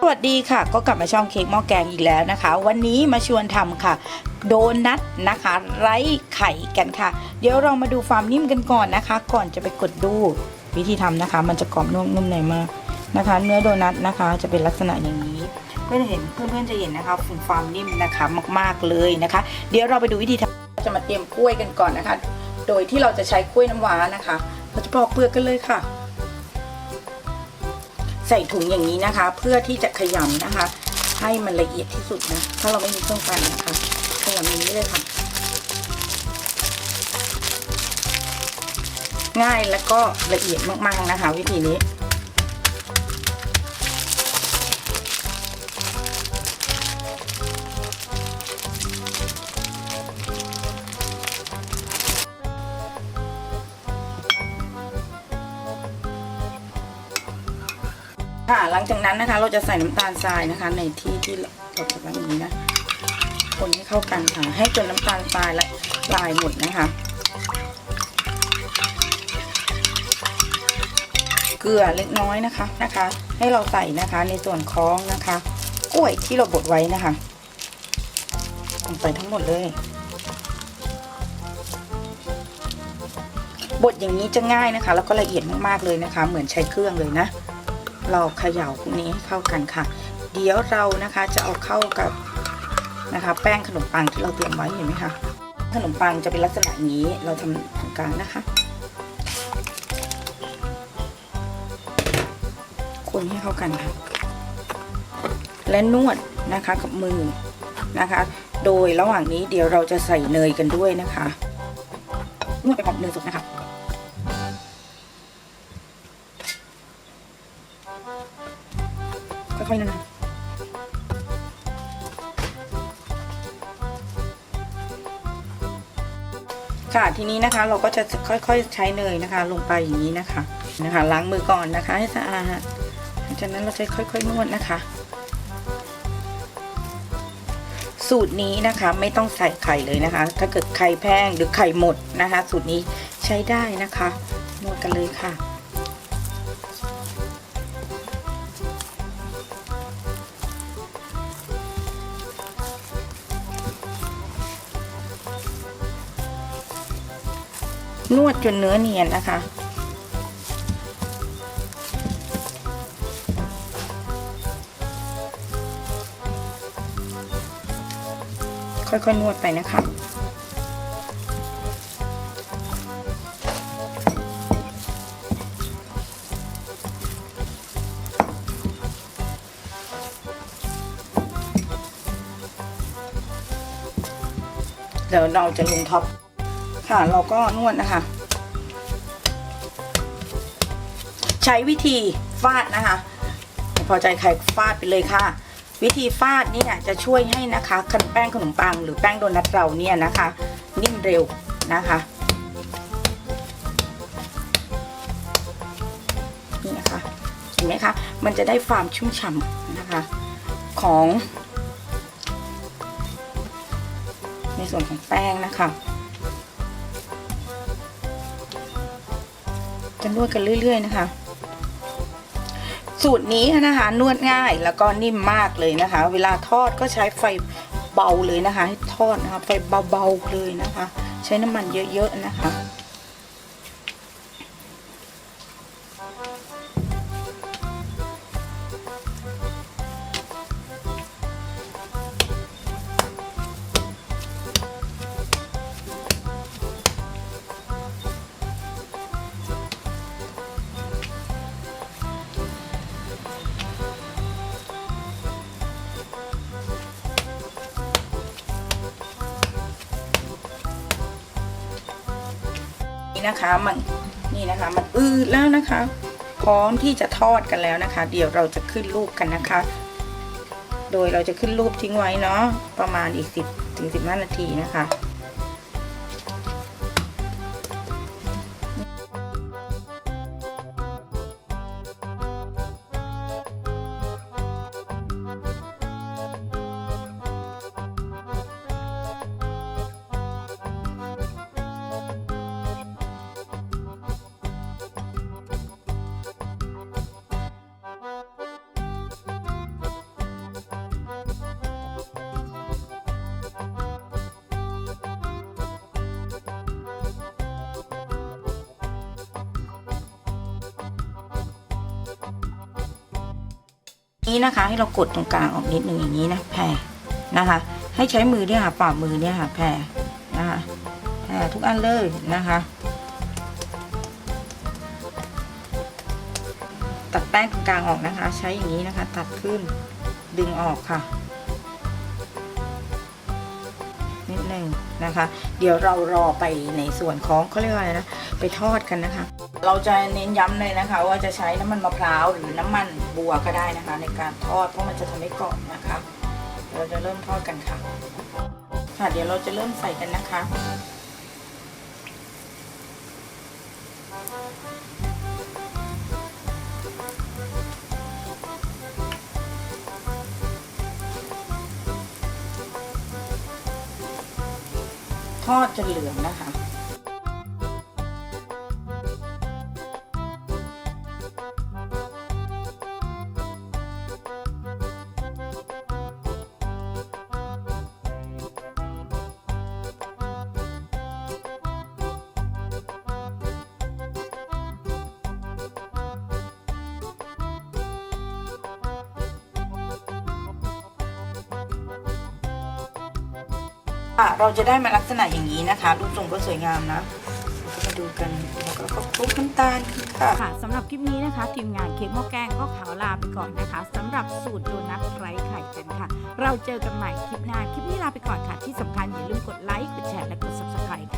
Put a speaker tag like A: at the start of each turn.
A: สวัสดีค่ะ ก็กลับมาช่องเค้กหม้อแกงอีกแล้วนะคะ วันนี้มาชวนทำค่ะ โดนัทนะคะ ไร้ไข่กันค่ะ เดี๋ยวเรามาดูความนิ่มกันก่อนนะคะ ก่อนจะไปกดดูวิธีทำนะคะ มันจะกรอบนุ่มนุ่มในมากนะคะ เนื้อโดนัทนะคะ จะเป็นลักษณะอย่างนี้ เพื่อนเห็นเพื่อนๆจะเห็นนะคะฝุ่นความนิ่มนะคะมากๆเลยนะคะ เดี๋ยวเราไปดูวิธีทำจะมาเตรียมกล้วยกันก่อนนะคะ โดยที่เราจะใช้กล้วยน้ำว้านะคะเราจะปอกเปลือกกันเลยค่ะ ใส่ถุงอย่างนี้นะคะ เพื่อที่จะขยำนะคะ ให้มันละเอียดที่สุดนะถ้าเราไม่มีเครื่องปั่นนะคะขยำอย่างนี้เลยค่ะ ง่ายแล้วก็ละเอียดมากๆนะคะ วิธีนี้ ค่ะหลังจากนั้นนะคะ เราจะใส่น้ำตาลทรายนะคะ ในที่ที่เราจะทำอย่างนี้นะคนให้เข้ากันค่ะ ให้จนน้ำตาลทรายละลายหมดนะคะ เกลือเล็กน้อยนะคะนะคะ ให้เราใส่นะคะในส่วนคล้องนะคะ กล้วยที่เราบดไว้นะคะลงไปทั้งหมดเลยบดอย่างนี้จะง่ายนะคะ แล้วก็ละเอียดมากๆเลยนะคะ เหมือนใช้เครื่องเลยนะ เราเขย่าพวกนี้ให้เข้ากันค่ะ เดี๋ยวเรานะคะจะเอาเข้ากับนะคะ แป้งขนมปังที่เราเตรียมไว้เห็นไหมคะขนมปังจะเป็นลักษณะนี้เราทำตรงกลางนะคะ คนให้เข้ากันค่ะ และนวดนะคะกับมือนะคะ โดยระหว่างนี้เดี๋ยวเราจะใส่เนยกันด้วยนะคะนวดไปพร้อมเนยสดนะคะ ค่อยๆนะค่ะทีนี้นะคะเราก็จะค่อยๆใช้เนยนะคะ ลงไปอย่างนี้นะคะนะคะ ล้างมือก่อนนะคะ ให้สะอาดจากนั้นเราจะค่อยๆนวดนะคะ สูตรนี้นะคะไม่ต้องใส่ไข่เลยนะคะ ถ้าเกิดไข่แพงหรือไข่หมดนะคะ สูตรนี้ใช้ได้นะคะนวดกันเลยค่ะ นวดจนเนื้อเนียนนะคะ ค่อยๆนวดไปนะคะเดี๋ยวเราจะลงท็อป ค่ะ เราก็นวดนะคะ ใช้วิธีฟาดนะคะ พอใจใครฟาดไปเลยค่ะ วิธีฟาดเนี่ยจะช่วยให้นะคะขนมแป้งขนมปังหรือแป้งโดนัทเราเนี่ยนะคะ นิ่มเร็วนะคะนี่นะคะเห็นไหมคะมันจะได้ความชุ่มฉ่ำนะคะ ของ ในส่วนของแป้งนะคะ จะนวดกันเรื่อย ๆ นะคะ สูตรนี้นะคะนวดง่ายแล้วก็นิ่มมากเลยนะคะ เวลาทอดก็ใช้ไฟเบาเลยนะคะ ให้ทอดนะคะไฟเบาๆเลยนะคะ ใช้น้ำมันเยอะๆนะคะ นี่นะคะมันนี่นะคะมันอืดแล้วนะคะ พร้อมที่จะทอดกันแล้วนะคะ เดี๋ยวเราจะขึ้นรูปกันนะคะ โดยเราจะขึ้นรูปทิ้งไว้เนาะประมาณอีก 10ถึง15 นาทีนะคะ นี้นะคะ ให้เรากดตรงกลางออกนิดนึงอย่างนี้นะแผ่นะคะ ให้ใช้มือเนี่ยค่ะฝ่ามือเนี่ยค่ะแผ่นะคะแผ่ทุกอันเลยนะคะ ตัดแป้งตรงกลางออกนะคะ ใช้อย่างนี้นะคะ ตัดขึ้นดึงออกค่ะนิดนึงนะคะ เดี๋ยวเรารอไปในส่วนของเขาเรียกว่าอะไรนะ ไปทอดกันนะคะ เราจะเน้นย้ำเลยนะคะ ว่าจะใช้น้ำมันมะพร้าวหรือน้ำมันบัวก็ได้นะคะ ในการทอดเพราะมันจะทำให้กรอบนะคะ เราจะเริ่มทอดกันค่ะ ค่ะเดี๋ยวเราจะเริ่มใส่กันนะคะทอดจนเหลืองนะคะ อะเราจะได้มาลักษณะอย่างนี้นะคะ รูปทรงก็สวยงามนะเรามาดูกันแล้วก็คลุกน้ำตาลค่ะ
B: ค่ะสำหรับคลิปนี้นะคะ ทีมงานเค้กหม้อแกงก็ขอลาไปก่อนนะคะสำหรับสูตรโดนัทไร้ไข่กันค่ะ เราเจอกันใหม่คลิปหน้าคลิปนี้ลาไปก่อนค่ะ ที่สำคัญอย่าลืมกดไลค์กดแชร์และกด subscribe